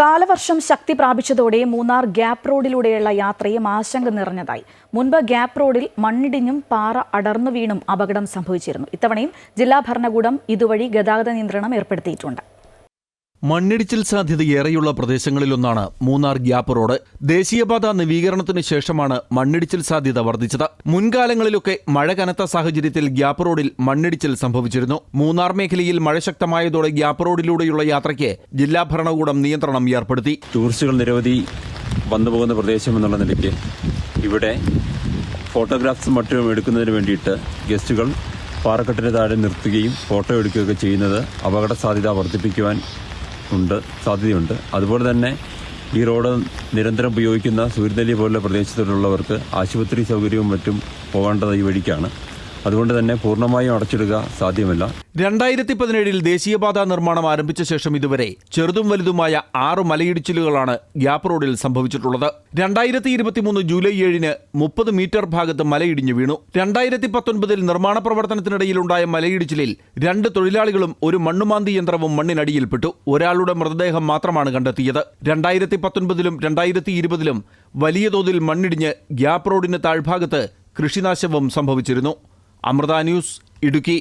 കാലവർഷം ശക്തി പ്രാപിച്ചതോടെ മൂന്നാർ ഗ്യാപ്പ് റോഡിലൂടെയുള്ള യാത്രയും ആശങ്ക നിറഞ്ഞതായി. മുൻപ് ഗ്യാപ്പ് റോഡിൽ മണ്ണിടിഞ്ഞും പാറ അടർന്നു വീണും അപകടം സംഭവിച്ചിരുന്നു. ഇത്തവണയും ജില്ലാ ഭരണകൂടം ഇതുവഴി ഗതാഗത നിയന്ത്രണം ഏർപ്പെടുത്തിയിട്ടുണ്ട്. മണ്ണിടിച്ചിൽ സാധ്യത ഏറെയുള്ള പ്രദേശങ്ങളിലൊന്നാണ് മൂന്നാർ ഗ്യാപ്പ് റോഡ്. ദേശീയപാത നവീകരണത്തിന് ശേഷമാണ് മണ്ണിടിച്ചിൽ സാധ്യത വർദ്ധിച്ചത്. മുൻകാലങ്ങളിലൊക്കെ മഴ കനത്ത സാഹചര്യത്തിൽ ഗ്യാപ്പ് റോഡിൽ മണ്ണിടിച്ചിൽ സംഭവിച്ചിരുന്നു. മൂന്നാർ മേഖലയിൽ മഴ ശക്തമായതോടെ ഗ്യാപ്പ് റോഡിലൂടെയുള്ള യാത്രയ്ക്ക് ജില്ലാ ഭരണകൂടം നിയന്ത്രണം ഏർപ്പെടുത്തി. ടൂറിസ്റ്റുകൾ നിരവധി വന്നുപോകുന്ന പ്രദേശം എന്നുള്ള നിലയ്ക്ക് ഇവിടെ ഫോട്ടോഗ്രാഫ്സും മറ്റും എടുക്കുന്നതിന് വേണ്ടിയിട്ട് ഗസ്റ്റുകൾ പാറക്കെട്ടിന് താഴെ നിർത്തുകയും ഫോട്ടോ എടുക്കുകയൊക്കെ ചെയ്യുന്നത് അപകട സാധ്യത വർദ്ധിപ്പിക്കുവാൻ ഉണ്ട് സാധ്യതയുണ്ട്. അതുപോലെ തന്നെ ഈ റോഡ് നിരന്തരം ഉപയോഗിക്കുന്ന സൂര്യനെല്ലി പോലുള്ള പ്രദേശത്തുള്ളവർക്ക് ആശുപത്രി സൗകര്യവും മറ്റും പോകേണ്ടത് ഈ വഴിക്കാണ്. അതുകൊണ്ട് തന്നെ പൂർണമായും അടച്ചിടുക സാധ്യമല്ല. രണ്ടായിരത്തി പതിനേഴിൽ ദേശീയപാത നിർമ്മാണം ആരംഭിച്ച ശേഷം ഇതുവരെ ചെറുതും വലുതുമായ ആറ് മലയിടിച്ചിലുകളാണ് ഗ്യാപ്പ് റോഡിൽ സംഭവിച്ചിട്ടുള്ളത്. രണ്ടായിരത്തി ഇരുപത്തിമൂന്ന് ജൂലൈ ഏഴിന് മുപ്പത് മീറ്റർ ഭാഗത്ത് മലയിടിഞ്ഞു വീണു. രണ്ടായിരത്തി പത്തൊൻപതിൽ നിർമ്മാണ പ്രവർത്തനത്തിനിടയിലുണ്ടായ മലയിടിച്ചിലിൽ രണ്ട് തൊഴിലാളികളും ഒരു മണ്ണുമാന്തി യന്ത്രവും മണ്ണിനടിയിൽപ്പെട്ടു. ഒരാളുടെ മൃതദേഹം മാത്രമാണ് കണ്ടെത്തിയത്. രണ്ടായിരത്തി പത്തൊൻപതിലും രണ്ടായിരത്തി ഇരുപതിലും വലിയ തോതിൽ മണ്ണിടിഞ്ഞ് ഗ്യാപ്പ് റോഡിന് താഴ്ഭാഗത്ത് കൃഷിനാശവും സംഭവിച്ചിരുന്നു. അമൃത ന്യൂസ് ഇടുക്കി